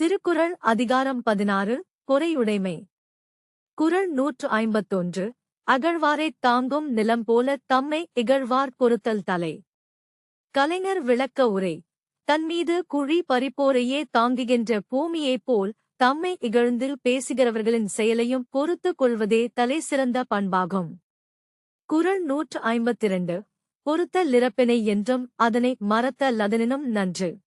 திருக்குறள் அதிகாரம் பதினாறு பொறையுடைமை குறள் நூற்று ஐம்பத்தொன்று அகழ்வாரைத் தாங்கும் நிலம் போல தம்மை இகழ்வார் பொறுத்தல் தலை. கலைஞர் விளக்க உரை தன்மீது குழி பறிப்போரையே தாங்குகின்ற பூமியைப் போல் தம்மை இகழ்ந்து பேசுகிறவர்களின் செயலையும் பொறுத்துக் கொள்வதே தலை சிறந்த பண்பாகும். குரல் நூற்று ஐம்பத்திரண்டு பொறுத்த இறப்பினை என்றும் அதனை மறத்த லதனினும் நன்று.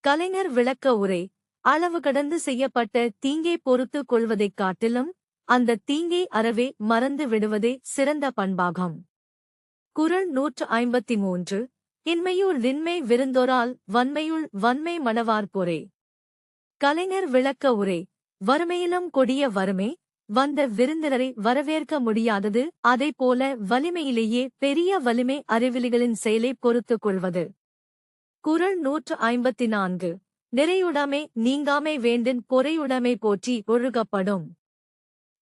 கலைஞர் விளக்க உரை அளவு கடந்து செய்யப்பட்ட தீங்கை பொறுத்துக் கொள்வதைக் காட்டிலும் அந்த தீங்கை அறவே மறந்து விடுவதே சிறந்த பண்பாகும். குரல் நூற்று ஐம்பத்தி மூன்று இன்மையுள் நின்மை விருந்தொரால் வன்மையுள் வன்மை மணவார் பொரே. கலைஞர் விளக்க உரை வறுமையிலும் கொடிய வறுமை வந்த விருந்தினரை வரவேற்க முடியாதது போல வலிமையிலேயே பெரிய வலிமை அறிவிலிகளின் செயலை பொறுத்துக் கொள்வது. குரல் நூற்று ஐம்பத்தி நான்கு நிறையுடமை நீங்காமை வேண்டின் பொறையுடைமை போற்றி ஒழுகப்படும்.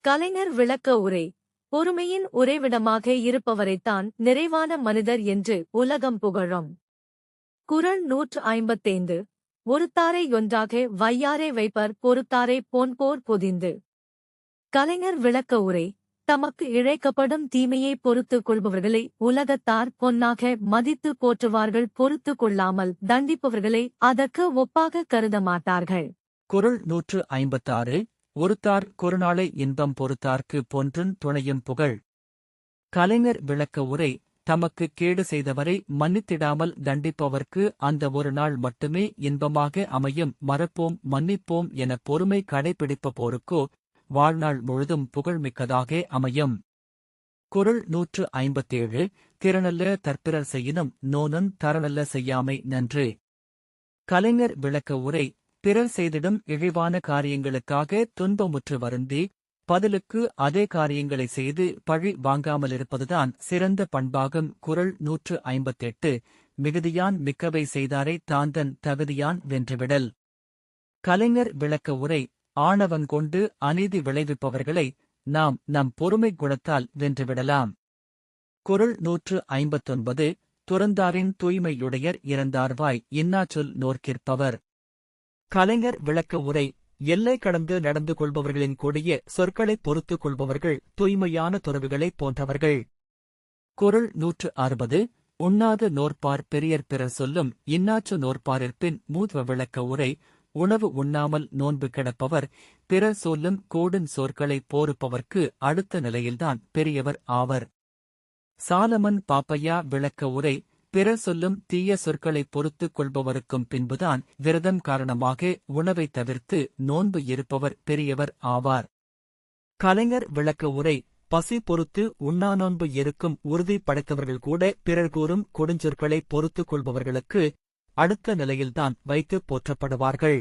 கலைஞர் விளக்க உரை. பொறுமையின் உறைவிடமாக இருப்பவரைத்தான் நிறைவான மனிதர் என்று உலகம் புகழும். குறள் நூற்று ஐம்பத்தைந்து. ஒருத்தாரை ஒன்றாக வையாரே வைப்பர் பொறுத்தாரை போன்போர் பொதிந்து. கலைஞர் விளக்க உரை. தமக்கு இழைக்கப்படும் தீமையை பொறுத்துக் கொள்பவர்களை உலகத்தார் பொன்னாக மதித்து போற்றுவார்கள் பொறுத்துக் கொள்ளாமல் தண்டிப்பவர்களை அதற்கு ஒப்பாக கருத மாட்டார்கள். குரல் நூற்று ஐம்பத்தாறு ஒருத்தார் குறுநாளை இன்பம் பொறுத்தார்க்கு பொன்றுன் துணையும் புகழ். கலைஞர் விளக்க உரை தமக்கு கேடு செய்தவரை மன்னித்திடாமல் தண்டிப்பவர்க்கு அந்த ஒரு நாள் மட்டுமே இன்பமாக அமையும் மறப்போம் மன்னிப்போம் என பொறுமை கடைபிடிப்ப போருக்கோ வாழ்நாள் முழுதும் புகழ்மிக்கதாக அமையும். குரல் நூற்று ஐம்பத்தேழு திறனல்ல தற்பிறர் செய்யினும் நோனன் தரநல்ல செய்யாமை நன்று. கலைஞர் விளக்க உரை பிறர் செய்திடும் இழிவான காரியங்களுக்காக துன்பமுற்று வருந்தி பதிலுக்கு அதே காரியங்களை செய்து பழி வாங்காமலிருப்பதுதான் சிறந்த பண்பாகும் குரல் நூற்று ஐம்பத்தெட்டு மிகுதியான் மிக்கவை செய்தாரை தாந்தன் தகுதியான் வென்றுவிடல். கலைஞர் விளக்க உரை ஆணவங்கொண்டு அநீதி விளைவிப்பவர்களை நாம் நம் பொறுமை குணத்தால் வென்றுவிடலாம். குரல் நூற்று ஐம்பத்தொன்பது. துறந்தாரின் தூய்மையுடையர் இறந்தார்வாய் இன்னாச்சொல் நோர்க்கிற்பவர் கலைஞர் விளக்க உரை. எல்லை கடந்து நடந்து கொள்பவர்களின் கொடிய சொற்களைப் பொறுத்துக் கொள்பவர்கள் தூய்மையான துறவுகளைப் போன்றவர்கள். குரல் நூற்று அறுபது. உண்ணாத நோற்பார் பெரியர் பிறர் சொல்லும் இன்னாச்சு நோற்பாரிற்பின் மூதுவ விளக்க உரை. உணவு உண்ணாமல் நோன்பு கிடப்பவர் பிற சொல்லும் கோடன் சொற்களைப் போருப்பவர்க்கு அடுத்த நிலையில்தான் பெரியவர் ஆவர். சாலமன் பாப்பையா விளக்க உரை பிற சொல்லும் தீய சொற்களைப் பொறுத்துக் கொள்பவருக்கும் பின்புதான் விரதம் காரணமாக உணவை தவிர்த்து நோன்பு இருப்பவர் பெரியவர் ஆவார். கலைஞர் விளக்க உரை பசி பொறுத்து உண்ணா நோன்பு இருக்கும் உறுதி படைத்தவர்கள் கூட பிறர் கூறும் கொடுஞ்சொற்களை பொறுத்துக் கொள்பவர்களுக்கு அடுத்த நிலையில்தான் வைத்து போற்றப்படுவார்கள்.